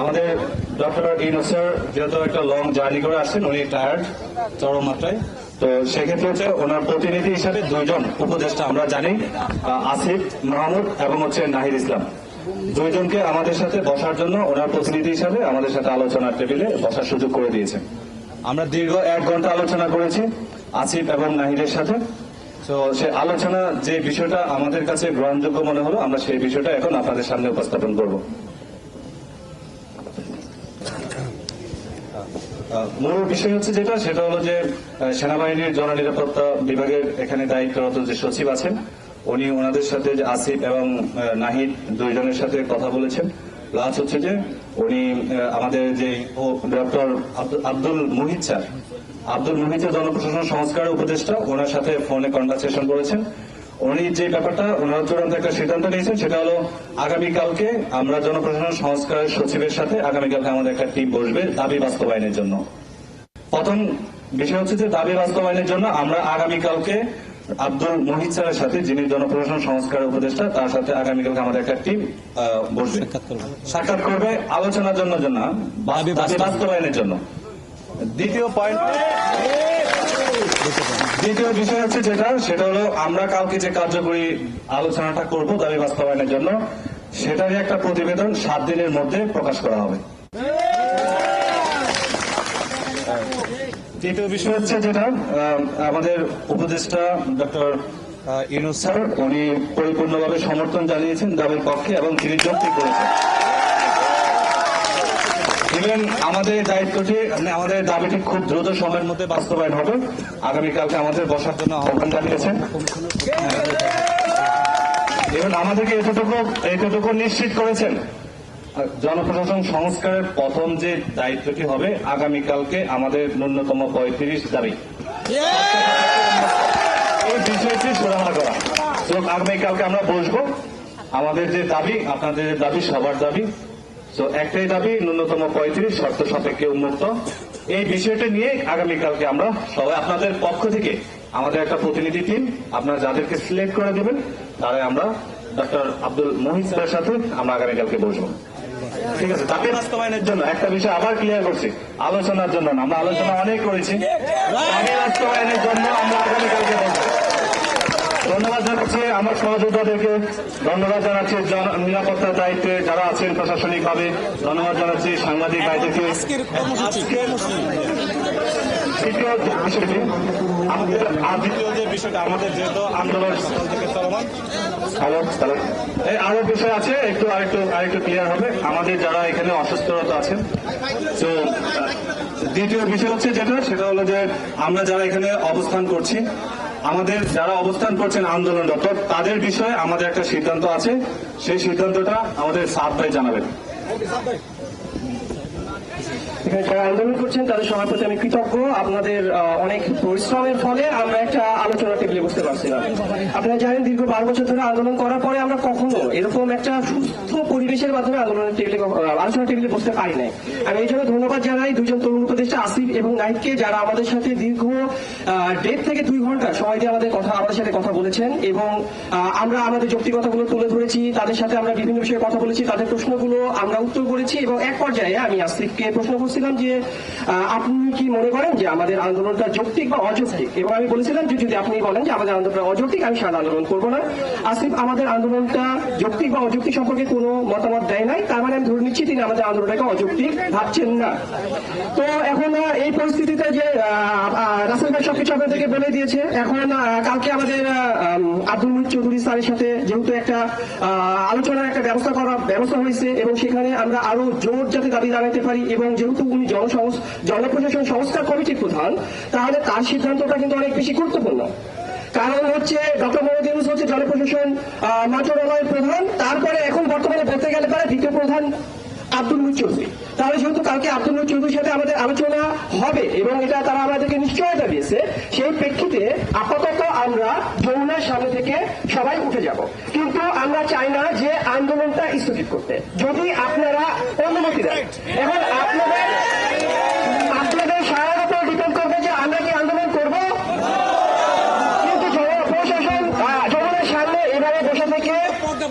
আমাদের ডক্টর ইনোসার যেহেতু একটা লং জার্নি করে আসছেন, উনি টায়ার্ড চরম মাত্রায়। তো সেক্ষেত্রে হচ্ছে ওনার প্রতিনিধি হিসাবে দুইজন উপদেষ্টা আমরা জানি আসিফ মাহমুদ এবং হচ্ছে নাহিদ ইসলাম। দুইজনকে আমাদের সাথে বসার জন্য ওনার প্রতিনিধি হিসাবে আমাদের সাথে আলোচনার টেবিলে বসার সুযোগ করে দিয়েছেন। আমরা দীর্ঘ এক ঘণ্টা আলোচনা করেছি আসিফ এবং নাহিদের সাথে। তো সে আলোচনা যে বিষয়টা আমাদের কাছে গ্রহণযোগ্য মনে হলো, আমরা সেই বিষয়টা এখন আপনাদের সামনে উপস্থাপন করব। মূল বিষয় হচ্ছে যেটা, সেটা হলো যে সেনাবাহিনীর জননিরাপত্তা বিভাগের এখানে দায়িত্বরত যে সচিব আছেন, উনি ওনাদের সাথে যে আসিফ এবং নাহিদ দুইজনের সাথে কথা বলেছেন। প্লাস হচ্ছে যে, উনি আমাদের যে ডক্টর আব্দুল মুহিত স্যার, আব্দুল মুহিতের জনপ্রশাসন সংস্কার উপদেষ্টা, ওনার সাথে ফোনে কনভারসেশন করেছেন। উনি যে ব্যাপারটা ওনার চূড়ান্ত একটা সিদ্ধান্ত নিয়েছেন সেটা হলো আগামীকালকে আমরা জনপ্রশাসন সংস্কারের সচিবের সাথে আগামীকালকে আমাদের একটা টিম বসবে দাবি বাস্তবায়নের জন্য। প্রথম বিষয় হচ্ছে যে দাবি বাস্তবায়নের জন্য আমরা আগামীকালকে আব্দুল মোহিত স্যারের সাথে যিনি জনপ্রশাসন সংস্কার উপদেষ্টা তার সাথে আগামীকালকে আমাদের একটা টিম বসবে। সাক্ষাৎ করবে। আলোচনার জন্য জন্য বা- দাবি দাবি বাস্তবায়নের জন্য। দ্বিতীয় পয়েন্ট দ্বিতীয় বিষয় হচ্ছে যেটা, সেটা হলো আমরা কালকে যে কার্যকরী আলোচনাটা করব দাবি বাস্তবায়নের জন্য, সেটারই একটা প্রতিবেদন সাত দিনের মধ্যে প্রকাশ করা হবে। তৃতীয় বিষয় হচ্ছে যেটা আমাদের উপদেষ্টা ডক্টর ইউনুস স্যার, উনি পরিপূর্ণভাবে সমর্থন জানিয়েছেন দাবির পক্ষে, এবং তিনি যৌক্তিক করেছেন ইভেন আমাদের দায়িত্বটি মানে আমাদের দাবিটি খুব দ্রুত সময়ের মধ্যে বাস্তবায়ন হবে। আগামীকালকে আমাদের বসার জন্য আহ্বান জানিয়েছেন। এবং আমাদেরকে এতটুকু এতটুকু নিশ্চিত করেছেন, জনপ্রশাসন সংস্কারের প্রথম যে দায়িত্বটি হবে, আগামীকালকে আমাদের ন্যূনতম পঁয়ত্রিশ দাবি। এই বিষয়টি সুরাহা করা। তো আগামীকালকে আমরা বসবো। আমাদের যে দাবি, আপনাদের দাবি, সবার দাবি তো একটাই দাবি ন্যূনতম পঁয়ত্রিশ শর্ত সাপেক্ষে উন্মুক্ত। এই বিষয়টা নিয়ে আগামীকালকে আমরা সবাই আপনাদের পক্ষ থেকে আমাদের একটা প্রতিনিধি টিম আপনারা যাদেরকে সিলেক্ট করে দেবেন তারাই আমরা ডক্টর আব্দুল মোহিত স্যারের সাথে আমরা আগামীকালকে বসবো। ঠিক আছে দাবি বাস্তবায়নের জন্য একটা বিষয় আবার ক্লিয়ার করছি আলোচনার জন্য আমরা আলোচনা অনেক করেছি। দাবি বাস্তবায়নের জন্য আমরা আগামীকালকে বসবো। ধন্যবাদ জানাচ্ছি আমার সহযোদ্ধাদেরকে। ধন্যবাদ জানাচ্ছি জন- নিরাপত্তার দায়িত্বে যারা আছেন প্রশাসনিকভাবে। ধন্যবাদ জানাচ্ছি সাংবাদিক ভাইদেরকে। এই আরও বিষয় আছে একটু আরেকটু আরেকটু ক্লিয়ার হবে। আমাদের যারা এখানে অসুস্থরত আছেন তো দ্বিতীয় বিষয় হচ্ছে যেটা সেটা হলো যে আমরা যারা এখানে অবস্থান করছি আমাদের যারা অবস্থান করছেন আন্দোলন আন্দোলনরত তাদের বিষয়ে আমাদের একটা সিদ্ধান্ত আছে। সেই সিদ্ধান্তটা আমাদের সাত ভাই জানাবেন। এখানে যারা আন্দোলন করছেন, তাদের সবার প্রতি আমি কৃতজ্ঞ। আপনাদের অনেক পরিশ্রমের ফলে আমরা একটা আলোচনা টেবিলে বসতে পারছিলাম। আপনারা জানেন, দীর্ঘ বারো বছর ধরে আন্দোলন করার পরে আমরা কখনো এরকম একটা সুস্থ পরিবেশের মাধ্যমে আন্দোলনের টেবিলে আলোচনা টেবিলে বসতে পারি নাই। আমি এই জন্য ধন্যবাদ জানাই দুজন তরুণ উপদেষ্টা আসিফ এবং নাইককে যারা আমাদের সাথে দীর্ঘ দেড় থেকে দুই ঘণ্টা সময় দিয়ে আমাদের কথা, আমাদের সাথে কথা বলেছেন এবং আমরা আমাদের যৌক্তিকতাগুলো তুলে ধরেছি, তাদের সাথে আমরা বিভিন্ন বিষয়ে কথা বলেছি, তাদের প্রশ্নগুলো আমরা উত্তর করেছি এবং এক পর্যায়ে আমি আসিফকে প্রশ্ন করছিলাম যে আপনি কি মনে করেন যে আমাদের আন্দোলনটা যৌক্তিক বা অযৌক্তিক? এবং আমি বলেছিলাম যে, যদি আপনি বলেন যে আমাদের আন্দোলনটা অযৌক্তিক, আমি সারা আন্দোলন করব না। আসিফ, আমাদের আন্দোলনটা যৌক্তিক বা অযৌক্তিক সম্পর্কে কোনো মতামত দেয় নাই, তার মানে আমি ধরে নিচ্ছি তিনি আমাদের আন্দোলনটাকে অযৌক্তিক ভাবছেন না। তো এখন এই পরিস্থিতিতে যে রাসেল ভাই সবকিছু আপনাদেরকে বলে দিয়েছে, এখন কালকে আমাদের আব্দুল মুহিত চৌধুরী স্যারের সাথে যেহেতু একটা আলোচনার একটা ব্যবস্থা করা, ব্যবস্থা হয়েছে, এবং সেখানে আমরা আরও জোর যাতে দাবি জানাতে পারি, এবং যেহেতু উনি জনসংস- জনপ্রশাসন সংস্কার কমিটির প্রধান, তাহলে তার সিদ্ধান্তটা কিন্তু অনেক বেশি গুরুত্বপূর্ণ। কারণ হচ্ছে, ডক্টর মোহাম্মদ হচ্ছে জনপ্রশাসন মন্ত্রণালয়ের প্রধান, তারপরে এখন বর্তমানে বলতে গেলে পারে দ্বিতীয় প্রধান আব্দুল মুহিত চৌধুরী। তাহলে যেহেতু কালকে আব্দুল মুহিত চৌধুরীর সাথে আমাদের আলোচনা হবে এবং এটা তারা আমাদেরকে নিশ্চয়তা দিয়েছে, সেই প্রেক্ষিতে আপাতত আমরা যমুনার সামনে থেকে সবাই উঠে যাব। কিন্তু আমরা চাই না যে আন্দোলনটা স্থগিত করতে। যদি আপনারা অনুমতি দেন এখন আপনাদের আপনাদের সারার উপর ডিপেন্ড করবে যে আমরা কি আন্দোলন করব। কিন্তু প্রশাসন জনগণের সামনে এভাবে বসে থেকে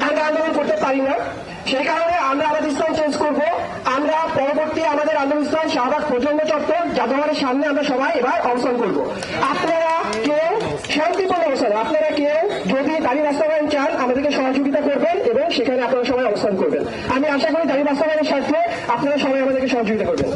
আমরা আন্দোলন করতে পারি না। সেই কারণে আমরা আমাদের স্থান চেঞ্জ করব আমরা পরবর্তী আমাদের আন্দোলন শাহবাগ প্রচণ্ড চত্বর, জাদুঘরের সামনে আমরা সবাই এবার অবস্থান করব। আপনারা কেউ শান্তিপূর্ণ অবস্থান। আপনারা কেউ যদি দাবি বাস্তবায়ন চান, আমাদেরকে সহযোগিতা করবেন এবং সেখানে আপনারা সবাই অবস্থান করবেন। আমি আশা করি দাবি বাস্তবায়নের স্বার্থে আপনারা সবাই আমাদেরকে সহযোগিতা করবেন।